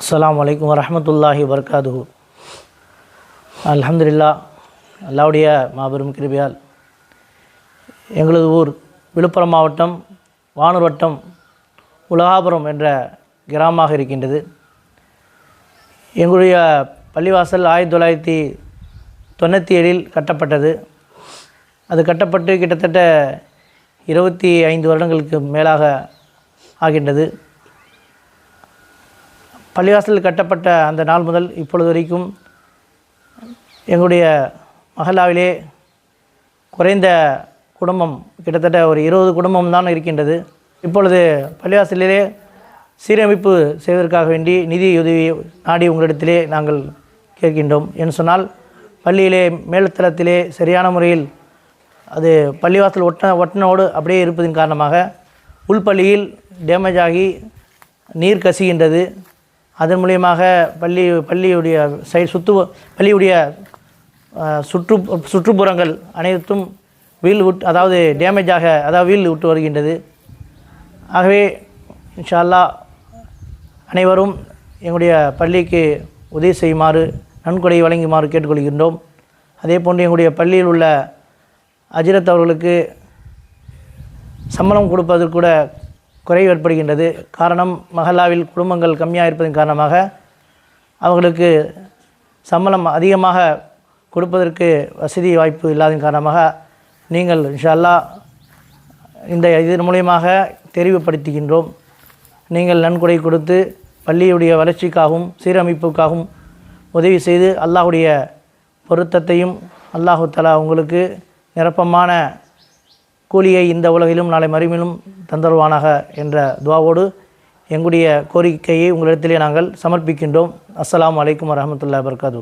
அஸ்லாம் வலைக்கம் வரமத்துல்லாஹி வர்காதுஹூ அலமதுல்லா அல்லாவுடைய மாபெரும் கிருபியால் எங்களது ஊர் விழுப்புரம் மாவட்டம் வானூர் வட்டம் உலகாபுரம் என்ற கிராமமாக இருக்கின்றது. எங்களுடைய பள்ளிவாசல் ஆயிரத்தி தொள்ளாயிரத்தி தொண்ணூற்றி ஏழில் கட்டப்பட்டது. அது கட்டப்பட்டு கிட்டத்தட்ட இருபத்தி ஐந்து வருடங்களுக்கு மேலாக ஆகின்றது. பள்ளிவாசல் கட்டப்பட்ட அந்த நாள் முதல் இப்பொழுது வரைக்கும் எங்களுடைய மகளாவிலே குறைந்த குடும்பம் கிட்டத்தட்ட ஒரு இருபது குடும்பம் தான் இருக்கின்றது. இப்பொழுது பள்ளிவாசலிலே சீரமைப்பு செய்வதற்காக வேண்டி நிதி உதவி நாடி உங்களிடத்திலே நாங்கள் கேட்கின்றோம் என்று சொன்னால் பள்ளியிலே மேல்தளத்திலே சரியான முறையில் அது பள்ளிவாசல் ஒட்ட ஒட்டனோடு அப்படியே இருப்பதன் காரணமாக உள்பள்ளியில் டேமேஜ் ஆகி நீர் கசிகின்றது. அதன் மூலியமாக பள்ளி பள்ளியுடைய சை சுற்று பள்ளியுடைய சுற்று சுற்றுப்புறங்கள் அனைத்தும் வீல் விட்டு அதாவது டேமேஜாக அதாவது வீல் விட்டு வருகின்றது. ஆகவே இன்ஷா அல்லாஹ் அனைவரும் எங்களுடைய பள்ளிக்கு உதவி செய்யுமாறு நன்கொடை வழங்குமாறு கேட்டுக்கொள்கின்றோம். அதே போன்று எங்களுடைய பள்ளியில் உள்ள அஜிரத் அவர்களுக்கு சம்பளம் கொடுப்பதற்கூட கூட குறைவு ஏற்படுகின்றது. காரணம் மஹல்லாவில் குடும்பங்கள் கம்மியாக இருப்பதன் காரணமாக அவர்களுக்கு சம்பளம் அதிகமாக கொடுப்பதற்கு வசதி வாய்ப்பு இல்லாதன் காரணமாக நீங்கள் இன்ஷா அல்லாஹ் இந்த இதன் மூலியமாக தெரிவுபடுத்துகின்றோம். நீங்கள் நன்கொடை கொடுத்து பள்ளியுடைய வளர்ச்சிக்காகவும் சீரமைப்புக்காகவும் உதவி செய்து அல்லாஹுடைய பொருத்தத்தையும் அல்லாஹு தலா உங்களுக்கு நிரப்பமான கூலியை இந்த உலகிலும் நாளை மறுமையிலும் தந்தருவானாக என்ற துவாவோடு எங்களுடைய கோரிக்கையை உங்களிடத்திலே நாங்கள் சமர்ப்பிக்கின்றோம். அஸ்லாம் அலைக்கும் வரமத்துல்லா வர்காது